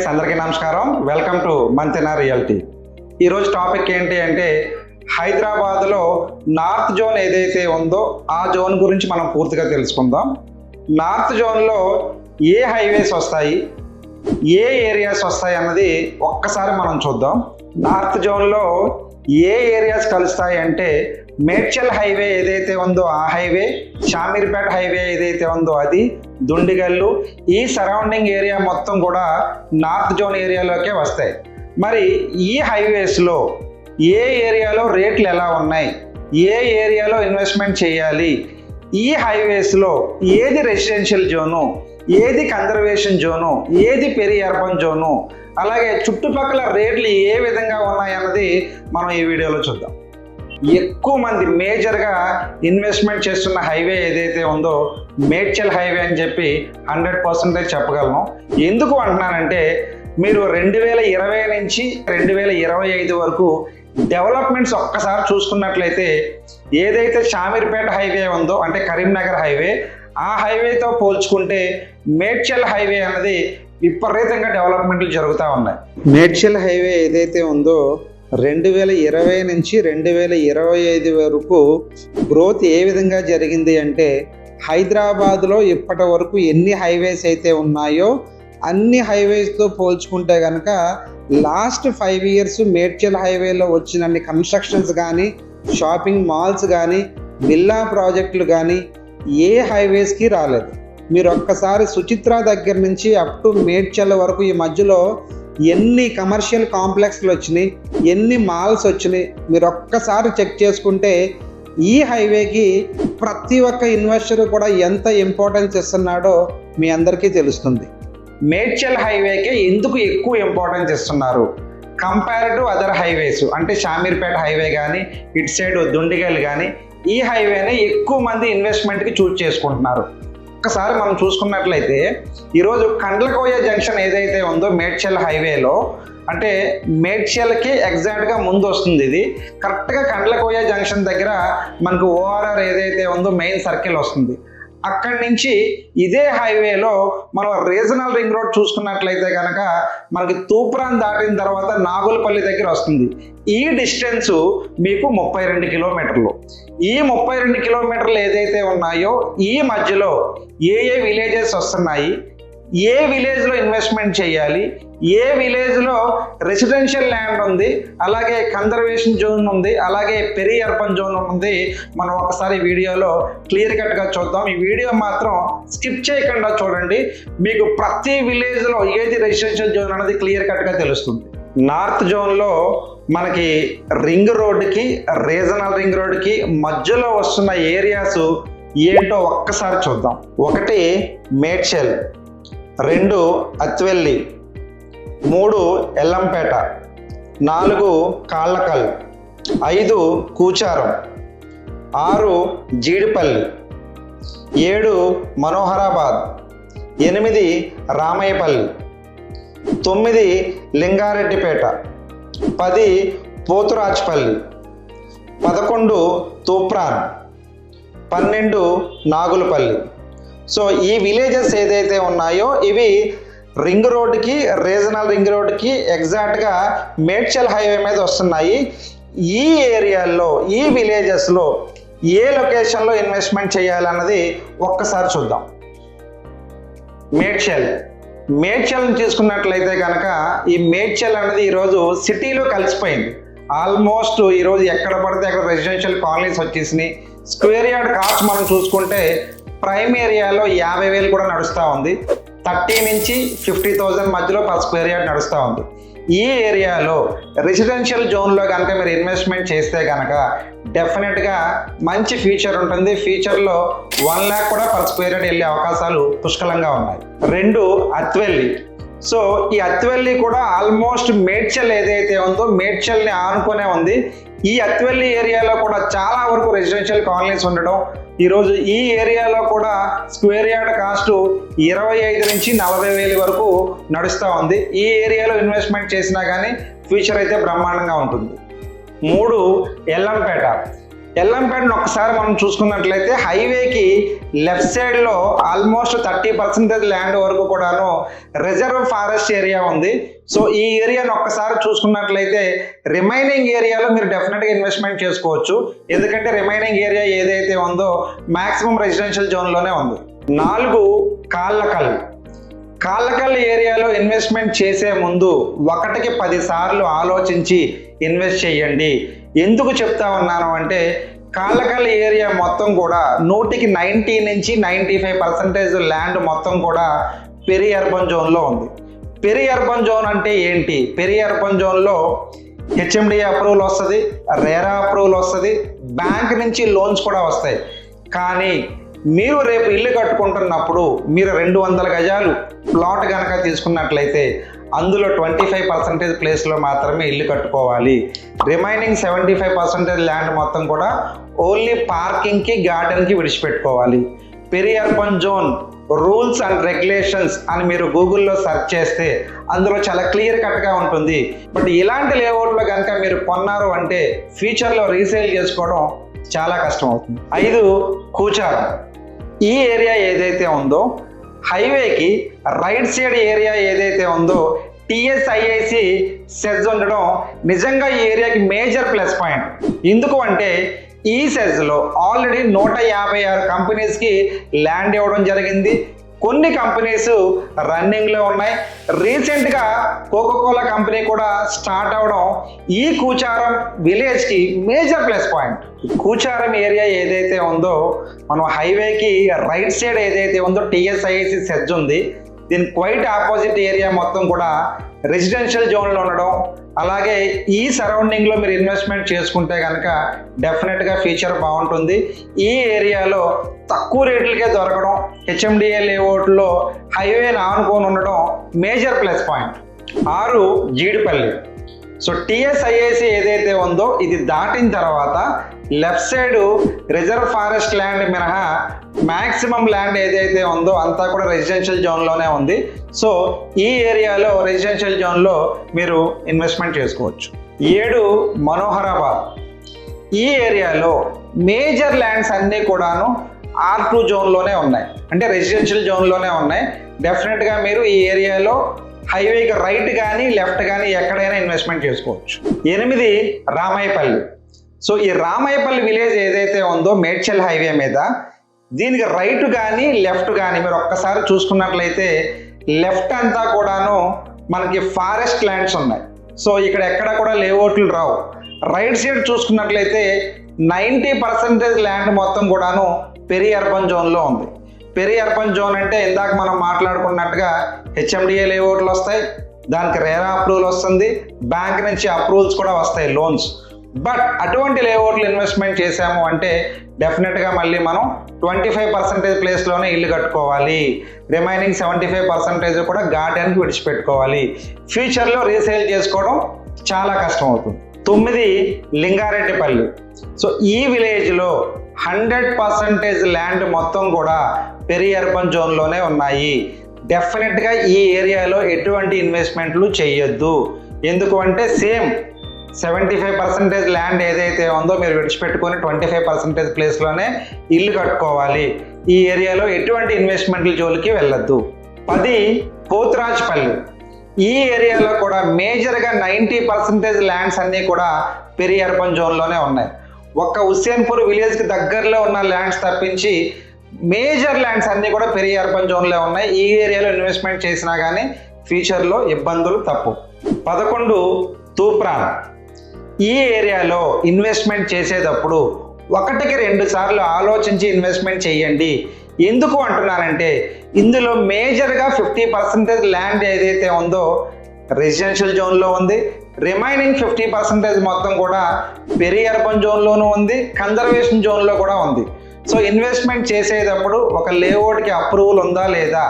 Friends అందరికీ నమస్కారం. Welcome to Manthena reality. ఈరోజు టాపిక్ ఏంటి అంటే హైదరాబాద్లో నార్త్ జోన్ ఏదైతే ఉందో ఆ జోన్ గురించి మనం పూర్తిగా తెలుసుకుందాం. నార్త్ జోన్లో ఏ హైవేస్ వస్తాయి ఏ ఏరియాస్ వస్తాయి అన్నది ఒక్కసారి మనం చూద్దాం. నార్త్ జోన్లో ఏ ఏరియాస్ కలుస్తాయి అంటే మేడ్చల్ హైవే ఏదైతే ఉందో ఆ హైవే షామీర్పేట హైవే ఏదైతే ఉందో అది దుండిగల్లు ఈ సరౌండింగ్ ఏరియా మొత్తం కూడా నార్త్ జోన్ ఏరియాలోకే వస్తాయి. మరి ఈ హైవేస్లో ఏ ఏరియాలో రేట్లు ఎలా ఉన్నాయి? ఏ ఏరియాలో ఇన్వెస్ట్మెంట్ చేయాలి? ఈ హైవేస్లో ఏది రెసిడెన్షియల్ జోను? ఏది కన్జర్వేషన్ జోను ఏది పెరి అర్బన్ జోను అలాగే చుట్టుపక్కల రేట్లు ఏ విధంగా ఉన్నాయన్నది మనం ఈ వీడియోలో చూద్దాం. ఎక్కువ మంది మేజర్గా ఇన్వెస్ట్మెంట్ చేస్తున్న హైవే ఏదైతే ఉందో మేడ్చల్ హైవే అని చెప్పి హండ్రెడ్ పర్సెంటేజ్ చెప్పగలను. ఎందుకు అంటున్నానంటే మీరు రెండు వేల ఇరవై నుంచి రెండు వేల ఇరవై ఐదు వరకు డెవలప్మెంట్స్ ఒక్కసారి చూసుకున్నట్లయితే ఏదైతే షామీర్పేట హైవే ఉందో అంటే కరీంనగర్ హైవే ఆ హైవేతో పోల్చుకుంటే మేడ్చల్ హైవే అన్నది విపరీతంగా డెవలప్మెంట్లు జరుగుతూ ఉన్నాయి. మేడ్చల్ హైవే ఏదైతే ఉందో రెండు వేల ఇరవై నుంచి రెండు వేల ఇరవై ఐదు వరకు గ్రోత్ ఏ విధంగా జరిగింది అంటే హైదరాబాద్లో ఇప్పటి వరకు ఎన్ని హైవేస్ అయితే ఉన్నాయో అన్ని హైవేస్తో పోల్చుకుంటే కనుక లాస్ట్ ఫైవ్ ఇయర్స్ మేడ్చల్ హైవేలో వచ్చినన్ని కన్స్ట్రక్షన్స్ కానీ షాపింగ్ మాల్స్ కానీ విల్లా ప్రాజెక్టులు కానీ ఏ హైవేస్కి రాలేదు. మీరు ఒక్కసారి సుచిత్ర దగ్గర నుంచి అప్ టు మేడ్చల్ వరకు ఈ మధ్యలో ఎన్ని కమర్షియల్ కాంప్లెక్స్లు వచ్చినాయి ఎన్ని మాల్స్ వచ్చినాయి మీరు ఒక్కసారి చెక్ చేసుకుంటే ఈ హైవేకి ప్రతి ఒక్క ఇన్వెస్టర్ కూడా ఎంత ఇంపార్టెన్స్ ఇస్తున్నాడో మీ అందరికీ తెలుస్తుంది. మేడ్చల్ హైవేకి ఎందుకు ఎక్కువ ఇంపార్టెన్స్ ఇస్తున్నారు? కంపేర్ టు అదర్ హైవేస్ అంటే షామీర్పేట హైవే కానీ ఇటు సైడ్ దుండిగల్ కానీ ఈ హైవేని ఎక్కువ మంది ఇన్వెస్ట్మెంట్కి చూస్ చేసుకుంటున్నారు. ఒక్కసారి మనం చూసుకున్నట్లయితే ఈరోజు కండ్లకోయ జంక్షన్ ఏదైతే ఉందో మేడ్చల్ హైవేలో అంటే మేడ్చల్కి ఎగ్జాక్ట్గా ముందు వస్తుంది ఇది. కరెక్ట్గా కండ్లకోయ జంక్షన్ దగ్గర మనకు ఓఆర్ఆర్ ఏదైతే ఉందో మెయిన్ సర్కిల్ వస్తుంది. అక్కడి నుంచి ఇదే హైవేలో మనం రీజనల్ రింగ్ రోడ్ చూసుకున్నట్లయితే కనుక మనకి తూప్రాన్ దాటిన తర్వాత నాగులపల్లి దగ్గర వస్తుంది. ఈ డిస్టెన్స్ మీకు ముప్పై రెండు కిలోమీటర్లు. ఈ ముప్పై రెండు కిలోమీటర్లు ఏదైతే ఉన్నాయో ఈ మధ్యలో ఏ ఏ విలేజెస్ వస్తున్నాయి ఏ విలేజ్లో ఇన్వెస్ట్మెంట్ చేయాలి ఏ విలేజ్లో రెసిడెన్షియల్ ల్యాండ్ ఉంది అలాగే కన్జర్వేషన్ జోన్ ఉంది అలాగే పెరి అర్బన్ జోన్ ఉంది. మనం ఒకసారి వీడియోలో క్లియర్ కట్గా చూద్దాం. ఈ వీడియో మాత్రం స్కిప్ చేయకుండా చూడండి. మీకు ప్రతి విలేజ్లో ఏది రెసిడెన్షియల్ జోన్ అనేది క్లియర్ కట్గా తెలుస్తుంది. నార్త్ జోన్లో మనకి రింగ్ రోడ్డుకి రీజనల్ రింగ్ రోడ్డుకి మధ్యలో వస్తున్న ఏరియాస్ ఏంటో ఒక్కసారి చూద్దాం. ఒకటి మేడ్చల్ రెండు అత్వెల్లి మూడు ఎల్లంపేట నాలుగు కాళ్ళకల్ ఐదు కూచారం ఆరు జీడిపల్లి ఏడు మనోహరాబాద్ ఎనిమిది రామయ్యపల్లి. తొమ్మిది లింగారెడ్డిపేట పది పోతురాజ్పల్లి పదకొండు తూప్రాన్ పన్నెండు నాగులపల్లి. సో ఈ విలేజెస్ ఏదైతే ఉన్నాయో ఇవి రింగ్ రోడ్డుకి రీజనల్ రింగ్ రోడ్కి ఎగ్జాక్ట్గా మేడ్చల్ హైవే మీద వస్తున్నాయి. ఈ ఏరియాల్లో ఈ విలేజెస్లో ఏ లొకేషన్లో ఇన్వెస్ట్మెంట్ చేయాలన్నది ఒక్కసారి చూద్దాం. మేడ్చల్. మేడ్చల్ని తీసుకున్నట్లయితే కనుక ఈ మేడ్చల్ అనేది ఈరోజు సిటీలో కలిసిపోయింది. ఆల్మోస్ట్ ఈరోజు ఎక్కడ పడితే అక్కడ రెసిడెన్షియల్ కాలనీస్ వచ్చేసినాయి. స్క్వేర్ యార్డ్ కాస్ట్ మనం చూసుకుంటే ప్రైమ్ ఏరియాలో యాభై వేలు కూడా నడుస్తూ ఉంది. థర్టీ నుంచి ఫిఫ్టీ థౌజండ్ మధ్యలో పర్ స్క్వేర్ యార్డ్ నడుస్తూ ఉంది. ఈ ఏరియాలో రెసిడెన్షియల్ జోన్లో కనుక మీరు ఇన్వెస్ట్మెంట్ చేస్తే కనుక డెఫినెట్గా మంచి ఫ్యూచర్ ఉంటుంది. ఫ్యూచర్లో వన్ ల్యాక్ కూడా పర్ స్క్వేర్ యార్డ్ వెళ్ళే అవకాశాలు పుష్కలంగా ఉన్నాయి. రెండు అత్వెల్లి. సో ఈ అత్వెల్లి కూడా ఆల్మోస్ట్ మేడ్చల్ ఏదైతే ఉందో మేడ్చల్ని ఆనుకునే ఉంది. ఈ అత్వెల్లి ఏరియాలో కూడా చాలా వరకు రెసిడెన్షియల్ కాలనీస్ ఉండడం ఈరోజు ఈ ఏరియాలో కూడా స్క్వేర్ యార్డ్ కాస్ట్ ఇరవై ఐదు నుంచి నలభై వేలు వరకు నడుస్తూ ఉంది. ఈ ఏరియాలో ఇన్వెస్ట్మెంట్ చేసినా కానీ ఫ్యూచర్ అయితే బ్రహ్మాండంగా ఉంటుంది. మూడు ఎల్లంపేట. ఎల్లంపేటను ఒకసారి మనం చూసుకున్నట్లయితే హైవేకి లెఫ్ట్ సైడ్లో ఆల్మోస్ట్ థర్టీ పర్సెంటేజ్ ల్యాండ్ వరకు కూడాను రిజర్వ్ ఫారెస్ట్ ఏరియా ఉంది. సో ఈ ఏరియాను ఒక్కసారి చూసుకున్నట్లయితే రిమైనింగ్ ఏరియాలో మీరు డెఫినెట్గా ఇన్వెస్ట్మెంట్ చేసుకోవచ్చు. ఎందుకంటే రిమైనింగ్ ఏరియా ఏదైతే ఉందో మాక్సిమం రెసిడెన్షియల్ జోన్లోనే ఉంది. నాలుగు కాళ్ళకల్ కాళ్ళకల్ ఏరియా ఇన్వెస్ట్మెంట్ చేసే ముందు ఒకటికి పదిసార్లు ఆలోచించి ఇన్వెస్ట్ చేయండి. ఎందుకు చెప్తా ఉన్నాను అంటే కాళ్ళకల్ ఏరియా మొత్తం కూడా నూటికి నైంటీ నుంచి నైంటీ ఫైవ్ పర్సెంటేజ్ ల్యాండ్ మొత్తం కూడా పెరి అర్బన్ జోన్లో ఉంది. పెరి అర్బన్ జోన్ అంటే ఏంటి? పెరి అర్బన్ జోన్లో హెచ్ఎండి అప్రూవల్ వస్తుంది రేరా అప్రూవల్ వస్తుంది బ్యాంక్ నుంచి లోన్స్ కూడా వస్తాయి. కానీ మీరు రేపు ఇల్లు కట్టుకుంటున్నప్పుడు మీరు రెండు వందల గజాలు ప్లాట్ కనుక తీసుకున్నట్లయితే అందులో ట్వంటీ ఫైవ్ పర్సెంటేజ్ ప్లేస్లో మాత్రమే ఇల్లు కట్టుకోవాలి. Remaining seventy five percentage land మొత్తం కూడా ఓన్లీ పార్కింగ్కి గార్డెన్కి విడిచిపెట్టుకోవాలి. Peri urban zone rules and regulations అని మీరు గూగుల్లో సెర్చ్ చేస్తే అందులో చాలా క్లియర్ కట్గా ఉంటుంది. బట్ ఇలాంటి లేఅవుట్లో కనుక మీరు కొన్నారు అంటే ఫ్యూచర్లో రీసేల్ చేసుకోవడం చాలా కష్టం అవుతుంది ఐదు కూచారం. ఈ ఏరియా ఏదైతే ఉందో హైవేకి రైట్ సైడ్ ఏరియా ఏదైతే ఉందో టిఎస్ఐఐసి సెజ్ ఉండడం నిజంగా ఈ ఏరియాకి మేజర్ ప్లస్ పాయింట్. ఎందుకు అంటే ఈ సెజ్లో ఆల్రెడీ నూట యాభై ఆరు కంపెనీస్కి ల్యాండ్ ఇవ్వడం జరిగింది. కొన్ని కంపెనీస్ రన్నింగ్లో ఉన్నాయి. రీసెంట్గా కోకోకోలా కంపెనీ కూడా స్టార్ట్ అవడం ఈ కూచారం విలేజ్కి major plus point Kucharam area ఏదైతే ఉందో మనం హైవేకి రైట్ సైడ్ ఏదైతే ఉందో టిఎస్ఐసి సెజ్ ఉంది. దీని క్వైట్ ఆపోజిట్ ఏరియా మొత్తం కూడా రెసిడెన్షియల్ జోన్లో ఉండడం అలాగే ఈ సరౌండింగ్లో మీరు ఇన్వెస్ట్మెంట్ చేసుకుంటే కనుక డెఫినెట్గా ఫ్యూచర్ బాగుంటుంది. ఈ ఏరియాలో తక్కువ రేట్లకే దొరకడం హెచ్ఎండిఏ లేఅవుట్లో హైవేని ఆనుకొని ఉండడం మేజర్ ప్లస్ పాయింట్. ఆరు జీడిపల్లి. సో టిఎస్ఐఏసి ఏదైతే ఉందో ఇది దాటిన తర్వాత left side reserve forest land మినహా మ్యాక్సిమం ల్యాండ్ ఏదైతే ఉందో అంతా కూడా రెసిడెన్షియల్ జోన్లోనే ఉంది. సో ఈ ఏరియాలో రెసిడెన్షియల్ జోన్లో మీరు ఇన్వెస్ట్మెంట్ చేసుకోవచ్చు. ఏడు మనోహరాబాద్. ఈ ఏరియాలో మేజర్ ల్యాండ్స్ అన్నీ కూడాను ఆర్ టూ జోన్లోనే ఉన్నాయి. అంటే రెసిడెన్షియల్ జోన్లోనే ఉన్నాయి. డెఫినెట్గా మీరు ఈ ఏరియాలో హైవేకి రైట్ కానీ లెఫ్ట్ కానీ ఎక్కడైనా ఇన్వెస్ట్మెంట్ చేసుకోవచ్చు. ఎనిమిది రామాయపల్లి. సో ఈ రామాయపల్లి విలేజ్ ఏదైతే ఉందో మేడ్చల్ హైవే మీద దీనికి రైట్ కానీ లెఫ్ట్ కానీ మీరు ఒక్కసారి చూసుకున్నట్లయితే లెఫ్ట్ అంతా కూడాను మనకి ఫారెస్ట్ ల్యాండ్స్ ఉన్నాయి. సో ఇక్కడ ఎక్కడ కూడా లేఅవుట్లు రావు. రైట్ సైడ్ చూసుకున్నట్లయితే నైంటీ పర్సెంటేజ్ ల్యాండ్ మొత్తం కూడాను పెరి అర్బన్ జోన్లో ఉంది. పెరి అర్బన్ జోన్ అంటే ఇందాక మనం మాట్లాడుకున్నట్టుగా హెచ్ఎండిఏ లేఅవుట్లు వస్తాయి దానికి రేరా అప్రూవల్ వస్తుంది బ్యాంక్ నుంచి అప్రూవల్స్ కూడా వస్తాయి లోన్స్ బట్ అటువంటి లేఅవుట్లు ఇన్వెస్ట్మెంట్ చేసాము అంటే డెఫినెట్గా మళ్ళీ మనం ట్వంటీ ఫైవ్ పర్సెంటేజ్ ప్లేస్లోనే ఇల్లు కట్టుకోవాలి. రిమైనింగ్ సెవెంటీ ఫైవ్ పర్సెంటేజ్ కూడా గార్డెన్కి విడిచిపెట్టుకోవాలి. ఫ్యూచర్లో రీసేల్ చేసుకోవడం చాలా కష్టం అవుతుంది తొమ్మిది లింగారెడ్డిపల్లి. సో ఈ విలేజ్లో హండ్రెడ్ పర్సెంటేజ్ ల్యాండ్ మొత్తం కూడా పెరి అర్బన్ జోన్లోనే ఉన్నాయి. డెఫినెట్గా ఈ ఏరియాలో ఎటువంటి ఇన్వెస్ట్మెంట్లు చేయొద్దు. ఎందుకు అంటే same seventy five percentage land ఏదైతే ఉందో మీరు విడిచిపెట్టుకొని ట్వంటీ ఫైవ్ పర్సెంటేజ్ ప్లేస్లోనే ఇల్లు కట్టుకోవాలి. ఈ ఏరియాలో ఎటువంటి ఇన్వెస్ట్మెంట్ల జోలికి వెళ్ళొద్దు. పది పోతురాజ్పల్లి. ఈ ఏరియాలో కూడా మేజర్గా నైంటీ పర్సెంటేజ్ ల్యాండ్స్ అన్నీ కూడా పెరి అర్బన్ జోన్లోనే ఉన్నాయి. ఒక్క హుస్సేన్పూర్ విలేజ్కి దగ్గరలో ఉన్న ల్యాండ్స్ తప్పించి మేజర్ ల్యాండ్స్ అన్నీ కూడా పెరి అర్బన్ జోన్లో ఉన్నాయి. ఈ ఏరియాలో ఇన్వెస్ట్మెంట్ చేసినా కానీ ఫ్యూచర్లో ఇబ్బందులు తప్పు. పదకొండు తూప్రాన్. ఈ ఏరియాలో ఇన్వెస్ట్మెంట్ చేసేటప్పుడు ఒకటికి రెండు సార్లు ఆలోచించి ఇన్వెస్ట్మెంట్ చేయండి. ఎందుకు అంటున్నానంటే ఇందులో మేజర్గా ఫిఫ్టీ పర్సెంటేజ్ ల్యాండ్ ఏదైతే ఉందో రెసిడెన్షియల్ జోన్లో ఉంది. రిమైనింగ్ ఫిఫ్టీ పర్సెంటేజ్ మొత్తం కూడా పెరి అర్బన్ జోన్లోనూ ఉంది కన్జర్వేషన్ జోన్లో కూడా ఉంది. సో ఇన్వెస్ట్మెంట్ చేసేటప్పుడు ఒక లేఅవుట్కి అప్రూవల్ ఉందా లేదా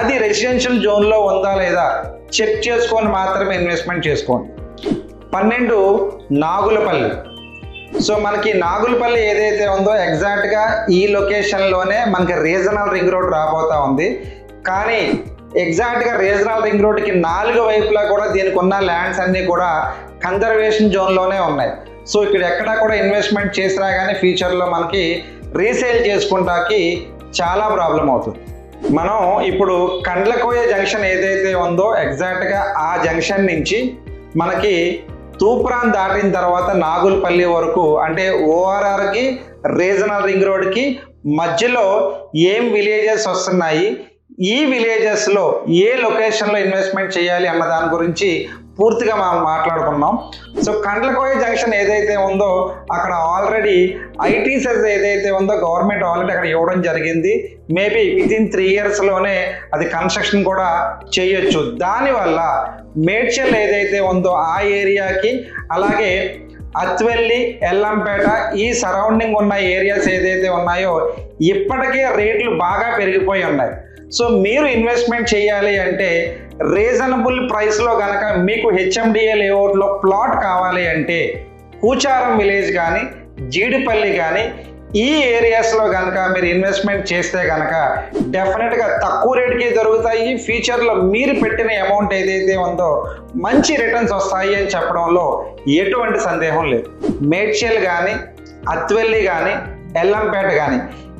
అది రెసిడెన్షియల్ జోన్లో ఉందా లేదా చెక్ చేసుకొని మాత్రమే ఇన్వెస్ట్మెంట్ చేసుకోండి. పన్నెండు నాగులపల్లి. సో మనకి నాగులపల్లి ఏదైతే ఉందో ఎగ్జాక్ట్గా ఈ లొకేషన్లోనే మనకి రీజనల్ రింగ్ రోడ్ రాబోతా ఉంది. కానీ ఎగ్జాక్ట్గా రీజనల్ రింగ్ రోడ్కి నాలుగు వైపులా కూడా దీనికి ఉన్న ల్యాండ్స్ అన్నీ కూడా కన్జర్వేషన్ జోన్లోనే ఉన్నాయి. సో ఇక్కడ ఎక్కడా కూడా ఇన్వెస్ట్మెంట్ చేసినా కానీ ఫ్యూచర్లో మనకి రీసేల్ చేసుకుంటాకి చాలా ప్రాబ్లం అవుతుంది. మనం ఇప్పుడు కండ్లకోయ జంక్షన్ ఏదైతే ఉందో ఎగ్జాక్ట్గా ఆ జంక్షన్ నుంచి మనకి తూప్రాన్ దాటిన తర్వాత నాగులపల్లి వరకు అంటే ఓఆర్ఆర్కి రీజనల్ రింగ్ రోడ్కి మధ్యలో ఏం విలేజెస్ వస్తున్నాయి? ఈ విలేజెస్లో ఏ లొకేషన్లో ఇన్వెస్ట్మెంట్ చేయాలి అన్న దాని గురించి పూర్తిగా మనం మాట్లాడుకున్నాం. సో కండ్లకోయ జంక్షన్ ఏదైతే ఉందో అక్కడ ఆల్రెడీ ఐటీ సెస్ ఏదైతే ఉందో గవర్నమెంట్ ఆల్రెడీ అక్కడ ఇవ్వడం జరిగింది. మేబీ విత్ ఇన్ త్రీ ఇయర్స్లోనే అది కన్స్ట్రక్షన్ కూడా చేయొచ్చు. దానివల్ల మేడ్చల్ ఏదైతే ఉందో ఆ ఏరియాకి అలాగే అత్వెల్లి ఎల్లంపేట ఈ సరౌండింగ్ ఉన్న ఏరియాస్ ఏదైతే ఉన్నాయో ఇప్పటికే రేట్లు బాగా పెరిగిపోయి ఉన్నాయి. సో మీరు ఇన్వెస్ట్మెంట్ చేయాలి అంటే రీజనబుల్ ప్రైస్లో కనుక మీకు హెచ్ఎండిఏ లేఅవుట్లో ప్లాట్ కావాలి అంటే కూచారం విలేజ్ కానీ జీడిపల్లి కానీ ఈ ఏరియాస్లో కనుక మీరు ఇన్వెస్ట్మెంట్ చేస్తే కనుక డెఫినెట్గా తక్కువ రేట్కి దొరుకుతాయి. ఫ్యూచర్లో మీరు పెట్టిన అమౌంట్ ఏదైతే ఉందో మంచి రిటర్న్స్ వస్తాయి అని చెప్పడంలో ఎటువంటి సందేహం లేదు. మేడ్చల్ కానీ అత్వెల్లి కానీ ఎల్లంపేట కానీ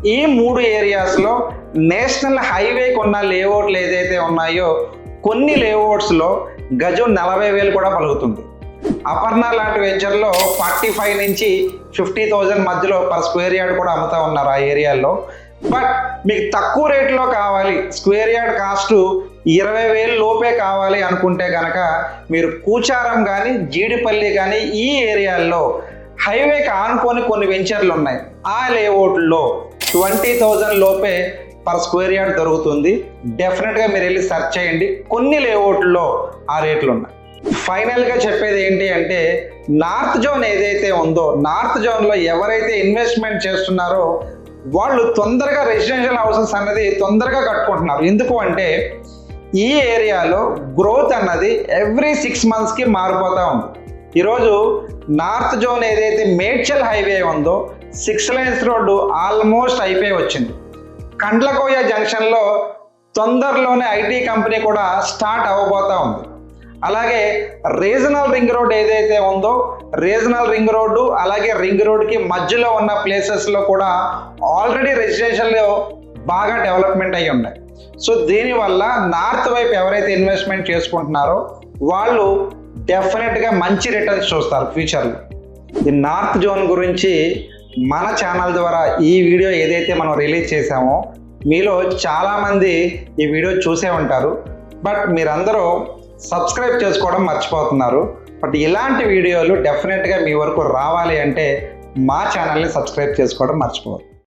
ఈ మూడు ఏరియాస్లో నేషనల్ హైవేకి ఉన్న లేఅవుట్లు ఏదైతే ఉన్నాయో కొన్ని లేఅవుట్స్లో గజం నలభై వేలు కూడా పలుకుతుంది. అపర్ణ లాంటి వెంచర్లో ఫార్టీ ఫైవ్ నుంచి ఫిఫ్టీ థౌజండ్ మధ్యలో పర్ స్క్వేర్ యార్డ్ కూడా అమ్ముతా ఉన్నారు ఆ ఏరియాలో. బట్ మీకు తక్కువ రేట్లో కావాలి స్క్వేర్ యార్డ్ కాస్ట్ ఇరవై వేలు లోపే కావాలి అనుకుంటే కనుక మీరు కూచారం కానీ జీడిపల్లి కానీ ఈ ఏరియాల్లో హైవేకి ఆనుకొని కొన్ని వెంచర్లు ఉన్నాయి. ఆ లేఅవుట్లో ట్వంటీ థౌజండ్ లోపే పర్ స్క్వేర్ యార్డ్ దొరుకుతుంది. డెఫినెట్గా మీరు వెళ్ళి సెర్చ్ చేయండి. కొన్ని లేఅవుట్లో ఆ రేట్లు ఉన్నాయి. ఫైనల్గా చెప్పేది ఏంటి అంటే నార్త్ జోన్ ఏదైతే ఉందో నార్త్ జోన్లో ఎవరైతే ఇన్వెస్ట్మెంట్ చేస్తున్నారో వాళ్ళు తొందరగా రెసిడెన్షియల్ హౌసెస్ అన్నది తొందరగా కట్టుకుంటున్నారు. ఎందుకు అంటే ఈ ఏరియాలో గ్రోత్ అన్నది ఎవ్రీ సిక్స్ మంత్స్కి మారిపోతూ ఉంది. ఈరోజు నార్త్ జోన్ ఏదైతే మేడ్చల్ హైవే ఉందో సిక్స్ లైన్స్ రోడ్డు ఆల్మోస్ట్ అయిపోయి వచ్చింది. కండ్లకోయ జంక్షన్లో తొందరలోనే ఐటీ కంపెనీ కూడా స్టార్ట్ అవ్వబోతా ఉంది. అలాగే రీజనల్ రింగ్ రోడ్ ఏదైతే ఉందో రీజనల్ రింగ్ రోడ్డు అలాగే రింగ్ రోడ్కి మధ్యలో ఉన్న ప్లేసెస్లో కూడా ఆల్రెడీ రెసిడెన్షియల్లో బాగా డెవలప్మెంట్ అయ్యి ఉన్నాయి. సో దీనివల్ల నార్త్ వైపు ఎవరైతే ఇన్వెస్ట్మెంట్ చేసుకుంటున్నారో వాళ్ళు డెఫినెట్గా మంచి రిటర్న్స్ చూస్తారు ఫ్యూచర్లో. ఈ నార్త్ జోన్ గురించి మన ఛానల్ ద్వారా ఈ వీడియో ఏదైతే మనం రిలీజ్ చేసామో మీలో చాలామంది ఈ వీడియో చూసే ఉంటారు. బట్ మీరందరూ సబ్స్క్రైబ్ చేసుకోవడం మర్చిపోతున్నారు. బట్ ఇలాంటి వీడియోలు డెఫినెట్గా మీ వరకు రావాలి అంటే మా ఛానల్ని సబ్స్క్రైబ్ చేసుకోవడం మర్చిపోవద్దు.